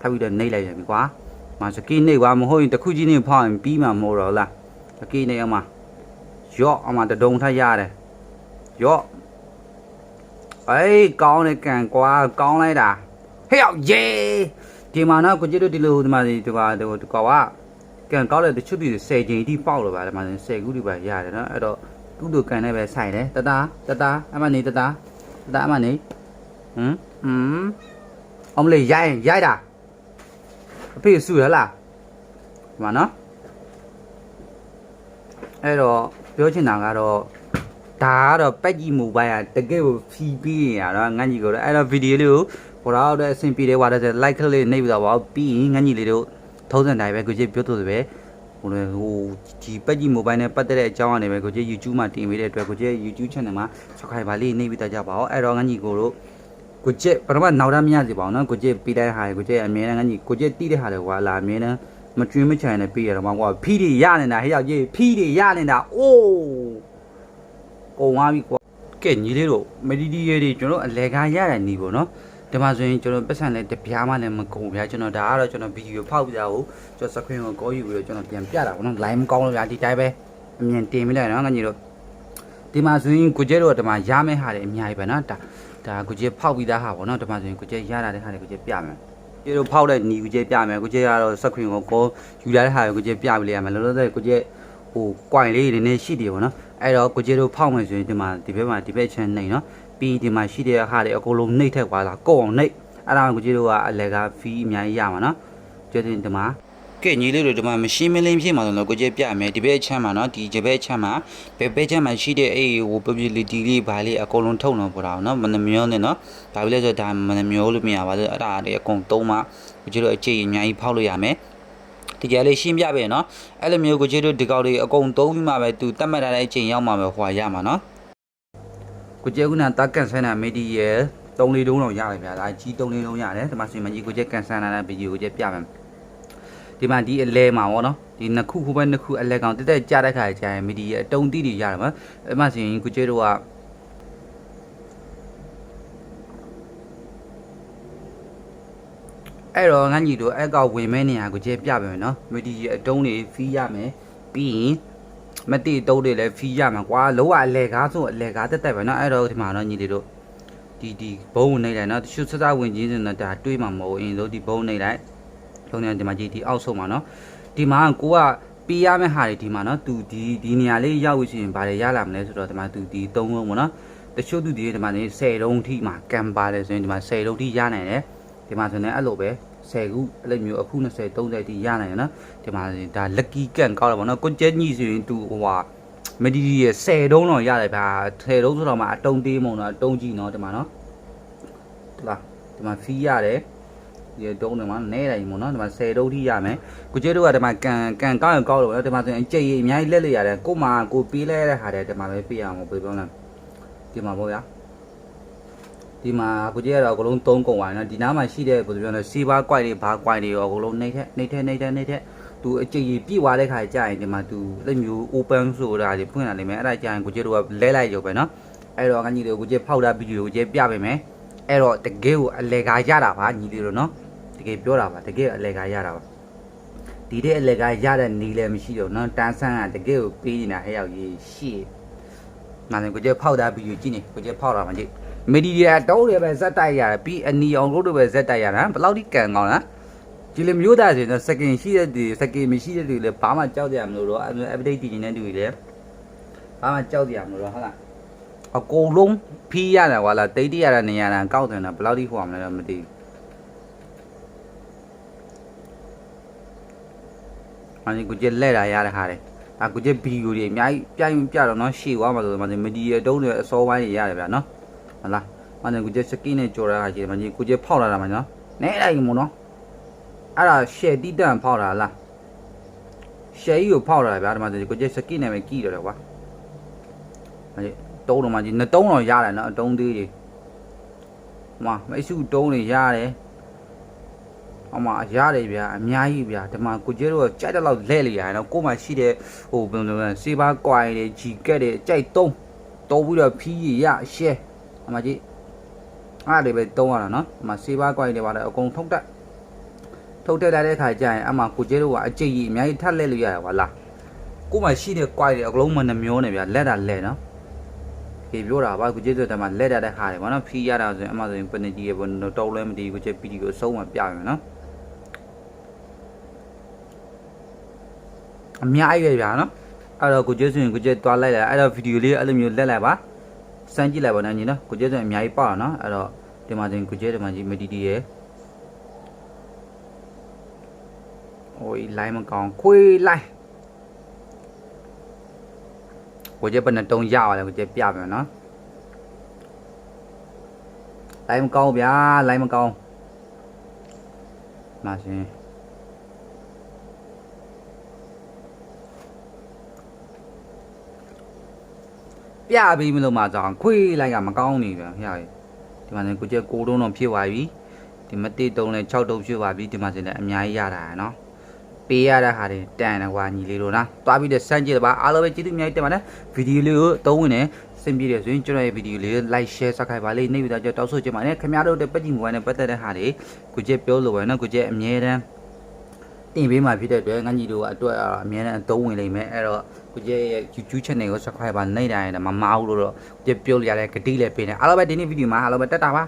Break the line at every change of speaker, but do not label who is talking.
ထပ်ပြီးတော့နှိပ်လိုက်ပြန်ပြီကွာမစကီနှိပ်ကွာမဟုတ်ရင်တစ်ခုချင်းနေဖောက်ရင်ပြီးမှာမဟုတ်တော့လားစကီနှိပ်အောင်မရော့အောင်မတဒုံထရတယ်ရော့အေးကောင်းတယ်ကန်ကွာကောင်းလိုက်တာဟဲ့ရောက်ယေဒီမှာနော်ကိုကြီးတို့ဒီလိုဒီမှာဒီကွာဒီကွာကကန်ကောင်းတဲ့တချို့ပြည်10ချိန်အထိပေါက်လို့ပါဒီမှာ10ခုဒီပါရတယ်နော်အဲ့တော့သူ့တို့ကန်နဲ့ပဲဆိုင်တယ်တတာတတာအမနေတတာတတာအမနေဟမ်ဟမ်အောင်မလေးရိုက်ရိုက်တာ အဖေစုရလားဒီမှာနော်အဲ့တော့ပြောချင်တာကတော့ဒါကတော့ပက်ကြီးမိုဘိုင်းอ่ะတကယ်ကိုဖီးပြီးရတာငန်းကြီးကိုတော့အဲ့တော့ဗီဒီယိုလေးကိုပေါ်တော့တဲ့အဆင်ပြေတယ်ဟွာတဲ့ like ကလေးနှိပ်ပြီးတော့ပါပြီးရင်ငန်းကြီးလေးတို့ထုံးစံတိုင်းပဲကိုကြီးပြောသူပဲဟိုလေဟိုဒီပက်ကြီးမိုဘိုင်းနဲ့ပတ်သက်တဲ့အကြောင်းအနေပဲကိုကြီး YouTube မှာတင်ပေးတဲ့အတွက်ကိုကြီး YouTube channel မှာ subscribe ပါလေးနှိပ်ပြီးတော့ကြပါအောင်အဲ့တော့ငန်းကြီးကိုတို့ ကိုကြီးပထမနောက်ရမရစီပါအောင်နော်ကိုကြီးပြီးတိုင်းဟာကိုကြီးအမြဲတမ်းငန်းကြီးကိုကြီးတီးတဲ့ဟာတွေဟွာလာအမြဲတမ်းမကျွင်းမချင်နဲ့ပြီးရတော့မှကွာဖီးတွေရနေတာဟဲ့ရောက်ကြီးဖီးတွေရနေတာအိုးကုန်သွားပြီကွာကဲညီလေးတို့မဒီဒီရေးတွေကျွန်တော်အလဲကားရတဲ့ညီပေါ့နော်ဒီမှာဆိုရင်ကျွန်တော်ပတ်စံလဲတပြားမှလည်းမကုန်ဗျာကျွန်တော်ဒါကတော့ကျွန်တော်ဗီဒီယိုဖောက်ပြတာကိုကျွန်တော်စခရင်ကိုကောယူပြီးတော့ကျွန်တော်ပြန်ပြတာပေါ့နော် line မကောင်းလို့ဗျာဒီတိုင်းပဲအမြင်တင်မိလိုက်နော်ငါညီတို့ ဒီမှာဆိုရင်ကိုကျဲတို့ကဒီမှာရမယ့်ဟာတွေအများကြီးပဲနော်ဒါဒါကိုကျဲဖောက်ပြီးသားဟာပေါ့နော်ဒီမှာဆိုရင်ကိုကျဲရတာတဲ့ဟာတွေကိုကျဲပြမယ်ကျဲတို့ဖောက်တဲ့ညီကိုကျဲပြမယ်ကိုကျဲကတော့စခရင်ကိုကောယူလာတဲ့ဟာတွေကိုကျဲပြပြီးလေရမယ်လောလောဆယ်ကိုကျဲဟို quite လေးတွေနည်းနည်းရှိတယ်ပေါ့နော်အဲ့တော့ကိုကျေတို့ဖောက်မယ်ဆိုရင်ဒီမှာဒီဘက်မှာဒီဘက်ချမ်းနှိမ့်နော်ပြီးဒီမှာရှိတဲ့ဟာတွေအကုန်လုံးနှိမ့်ထက်သွားတာကိုအောင်နှိမ့်အဲ့ဒါကိုကျေတို့ကအလဲကဖီးအများကြီးရမှာနော်ကျေတင်ဒီမှာ ကဲညီလေးတို့ဒီမှာမရှင်းမလင်းဖြစ်မှာဆိုတော့ကိုကျေပြမယ်ဒီဘက်ချမ်းမှာနော်ဒီဒီဘက်ချမ်းမှာဘယ်ဘက်ချမ်းမှာရှိတဲ့အဲ့ဟို publicity လေးဘာလေးအကုန်လုံးထုတ်လို့ပေါ်တာနော်မနှမျောနဲ့နော်ဒါပြလဲဆိုဒါမနှမျောလို့မရပါဘူးအဲ့ဒါတွေအကုန်သုံးမှကိုကျေတို့အကျိတ်အများကြီးဖောက်လို့ရမယ် ဒီကြလေးရှင်းပြပဲเนาะအဲ့လိုမျိုးကိုကြီးတို့ဒီကောက်လေးအကုန်သုံးပြီးမှပဲသူတတ်မှတ်ထားတဲ့အချိန်ရောက်မှပဲဟွာရမှာเนาะကိုကြီးကနာတကန်ဆန်နာမီဒီယာ3လေးတုံးတော့ရတယ်ဗျာဒါကြီး3လေးတုံးရတယ်ဒီမှာစီမကြီးကိုကြီးကန်ဆန်နာတဲ့ဗီဒီယိုကိုကြီးပြမယ် ဒီမှာဒီအလဲမှာဗောနော်ဒီနှစ်ခုခုပဲနှစ်ခုအလဲကောင်တက်တက်ကြားတဲ့ခါကျရင်မီဒီယာအတုံးတိတွေရတယ်မှာအဲ့မှာစီရင်ကိုကြီးတို့ကအဲ့တော့ငန်းကြီးတို့အဲ့ကောက်ဝင်မဲနေရကိုကျဲပြပါမယ်နော်မီဒီယာအတုံးတွေဖီးရမယ်ပြီးရင်မတိတုံးတွေလည်းဖီးရမှာကွာလောကအလဲကားဆိုအလဲကားတက်တက်ပဲနော်အဲ့တော့ဒီမှာတော့ညီလေးတို့ဒီဒီဘုံဝင်နေလိုက်နော်တချို့စစဝင်ချင်းစင်တော့ဒါတွေးမှာမဟုတ်ရင်တို့ဒီဘုံနေလိုက် လုံးနေဒီမှာကြီးဒီအောက်ဆုံးမှာနော်ဒီမှာကိုကပြီးရမယ့်ဟာတွေဒီမှာနော်သူဒီဒီနေရာလေးရောက်လို့ရှိရင်ဗာလေရလာမလဲဆိုတော့ဒီမှာသူဒီ၃လုံးပေါ့နော်တချို့သူဒီဒီမှာနေ10လုံးထိမှာကံပါတယ်ဆိုရင်ဒီမှာ10လုံးထိရနိုင်တယ်ဒီမှာဆိုရင်အဲ့လိုပဲ10ခုအဲ့လိုမျိုးအခု20 30တိရနိုင်တယ်နော်ဒီမှာဒါ lucky ကန်ကောက်တယ်ပေါ့နော်ကိုကျဲညိဆိုရင်သူဟိုဟာမဒီဒီရဲ့10တုံးတော့ရတယ်ဗျာ10တုံးဆိုတော့မှအတုံးသေးမုံတော့အတုံးကြီးနော်ဒီမှာနော်ဒီလားဒီမှာဖီးရတယ် ဒီတုံးတွေမှာနဲတယ်မို့နော်ဒီမှာ10တုံးထိရမယ်ကိုကျဲတို့ကဒီမှာကန်ကန်ကောက်ရင်ကောက်လို့နော်ဒီမှာဆိုရင်အကျိတ်ကြီးအများကြီးလက်လက်ရတယ်ကိုမှကိုပေးလဲတဲ့ဟာတွေဒီမှာပဲပေးရအောင်ပေးပြောလားဒီမှာပေါ့ဗျာဒီမှာကိုကြီးကတော့အကုန်လုံးသုံးကုန်ပါနော်ဒီနားမှာရှိတဲ့ဘယ်လိုပြောလဲစီးပါး quite တွေဘာ quite တွေရောအကုန်လုံးနှိမ့်ထက်နှိမ့်ထက်နှိမ့်ထက်နှိမ့်ထက်သူအကြိမ်ကြီးပြည့်သွားတဲ့ခါကျရင်ဒီမှာသူလက်မျိုး open ဆိုတာတွေဖွင့်လာလိမ့်မယ်အဲ့ဒါကျရင်ကိုကြီးတို့ကလဲလိုက်ရုံပဲနော်အဲ့တော့ကညီတို့ကိုကြီးဖောက်တာဗီဒီယိုကိုကြီးပြပေးမယ်အဲ့တော့တကယ်ကိုအလဲကားရတာပါညီလေးတို့နော် တကယ်ပြောတာပါတကယ်အလဲကားရတာပါဒီတဲ့အလဲကားရတဲ့နီးလည်းမရှိတော့နော်တန်းဆန်းကတကယ်ကိုပေးနေတာဟဲ့ရောက်ရေးရှေ့နာနေကိုကြီးဖောက်တာဗီဒီယိုကြည့်နေကိုကြီးဖောက်တာမှကြည့်မီဒီယာတောင်းတယ်ပဲဇက်တိုက်ရတယ်ပြီးအနီအောင်လို့တော့ပဲဇက်တိုက်ရတာဘယ်လောက်ထိကန်ကောင်းလားဒီလိုမျိုးသားဆိုရင်စကင်ရှိတဲ့ဒီစကင်မရှိတဲ့တွေလည်းဘာမှကြောက်ကြရမလို့တော့ update တည်နေတဲ့တွေလည်းဘာမှကြောက်ကြရမလို့တော့ဟုတ်လားအကုန်လုံးဖီးရတယ်ကွာလားတိတ်တရတဲ့နေရာတန်ကောက်တယ်နော်ဘယ်လောက်ထိဟိုအောင်လဲတော့မသိဘူး အဲ့ဒီကိုကျလက်လာရတဲ့ဟာတွေအကူကျဗီဒီယိုတွေအများကြီးပြရင်ပြတော့နော်ရှေ့သွားမှာဆိုတော့မီဒီယာတုံးတွေအစောပိုင်းတွေရတယ်ဗျာနော်ဟလာမနေ့ကကျစကင်းနဲ့ကြော်ရတာကြီးမကြီးကိုကျဖောက်လာတာမနော်နဲလိုက်မို့နော်အဲ့ဒါရှယ်တိတန်ဖောက်လာလားရှယ်ကြီးကိုဖောက်လာဗျာဒီမှာကိုကျစကင်းနဲ့ပဲကြည့်တော့တယ်ကွာမကြီးတုံးတော့မကြီးနှစ်တုံးတော့ရတယ်နော်အတုံးသေးကြီးမမိတ်စုတုံးတွေရတယ် အမရတယ်ဗျာအများကြီးဗျာဒီမှာကိုကျဲတော့ကြိုက်တဲ့လောက်လဲလေရတယ်နော်ကို့မှာရှိတဲ့ဟိုဘယ်လိုလဲစေးပါကွိုင်တွေဂျီကက်တွေကြိုက်တုံးတောပြီးတော့ဖီးရရှဲအမကြီးအားတွေပဲတုံးရတာနော်အမစေးပါးကွိုက်တွေပါတယ်အကုန်ထုတ်တတ်ထုတ်တက်လာတဲ့ခါကျရင်အမှကိုကျဲတို့ကအကြိတ်ကြီးအများကြီးထပ်လဲလို့ရတာပါလားကိုမှရှိတဲ့ quality အကလုံးမနှမျောနေဗျာလက်တာလက်နော်ခေပြောတာပါကိုကျဲတို့တည်းမှာလက်တာတဲ့ခါတယ်ဗောနော်ဖီးရတာဆိုရင်အမှဆိုရင်ပနေကြီးရဘောတော်လဲမတည်ကိုကျဲပီတီကိုအဆုံးမပြရမယ်နော် အများကြီးပဲဗျာနော်အဲ့တော့ကိုကျဲဆိုရင်ကိုကျဲတွားလိုက်လိုက်အဲ့တော့ဗီဒီယိုလေးအဲ့လိုမျိုးလက်လိုက်ပါစမ်းကြည့်လိုက်ပါနော်ညီနော်ကိုကျဲဆိုရင်အများကြီးပေါ့နော်အဲ့တော့ဒီမှာဆိုရင်ကိုကျဲဒီမှာကြီးမတီတီရဲ့ โอ้ยไล่มันกองคุยไล่ကိုကျဘယ်နဲ့တုံးရပါလဲကိုကျပြမယ်နော်ไล่มันกองဗျာไล่มันกองมาရှ ပြပြီးမလို့မှာကြောင်ခွေးလိုက်ကမကောင်းနေဗျာဟဲ့ဒီမှာနေကိုကျကိုတုံးတော့ဖြစ်သွားပြီဒီမတိတုံးနဲ့6တုံးဖြစ်သွားပြီဒီမှာစင်လည်းအများကြီးရတာနော်ပေးရတဲ့ဟာတွေတန်တယ်ကွာညီလေးတို့နော်တွားပြီးတော့စမ်းကြည့်တယ်ပါအားလုံးပဲကျေးဇူးအများကြီးတင်ပါတယ်ဗီဒီယိုလေးကိုအသုံးဝင်နေစင်ပြည့်တယ်ဆိုရင်ကျွန်တော်ရဲ့ဗီဒီယိုလေးကို like share subscribe ပါလေးနှိပ်ပြီးတော့ကြောက်တောက်ဆိုချင်ပါတယ်ခင်ဗျားတို့တဲ့ပက်ကြီးမိုဘိုင်းနဲ့ပတ်သက်တဲ့ဟာတွေကိုကျက်ပြောလို့ပဲနော်ကိုကျက်အမြဲတမ်း တင်ပေးမှဖြစ်တဲ့အတွက်ငါညီတို့အတွက်အမြဲတမ်းအသုံးဝင်လိမ့်မယ်အဲ့တော့ကိုကျက်ရဲ့ YouTube channel ကို subscribe ပါနှိပ်တိုင်းမမအောင်လို့တော့ကိုကျက်ပြောလို့ရတဲ့ဂတိလည်းပေးနေအားလုံးပဲဒီနေ့ဗီဒီယိုမှာအားလုံးပဲတက်တာပါ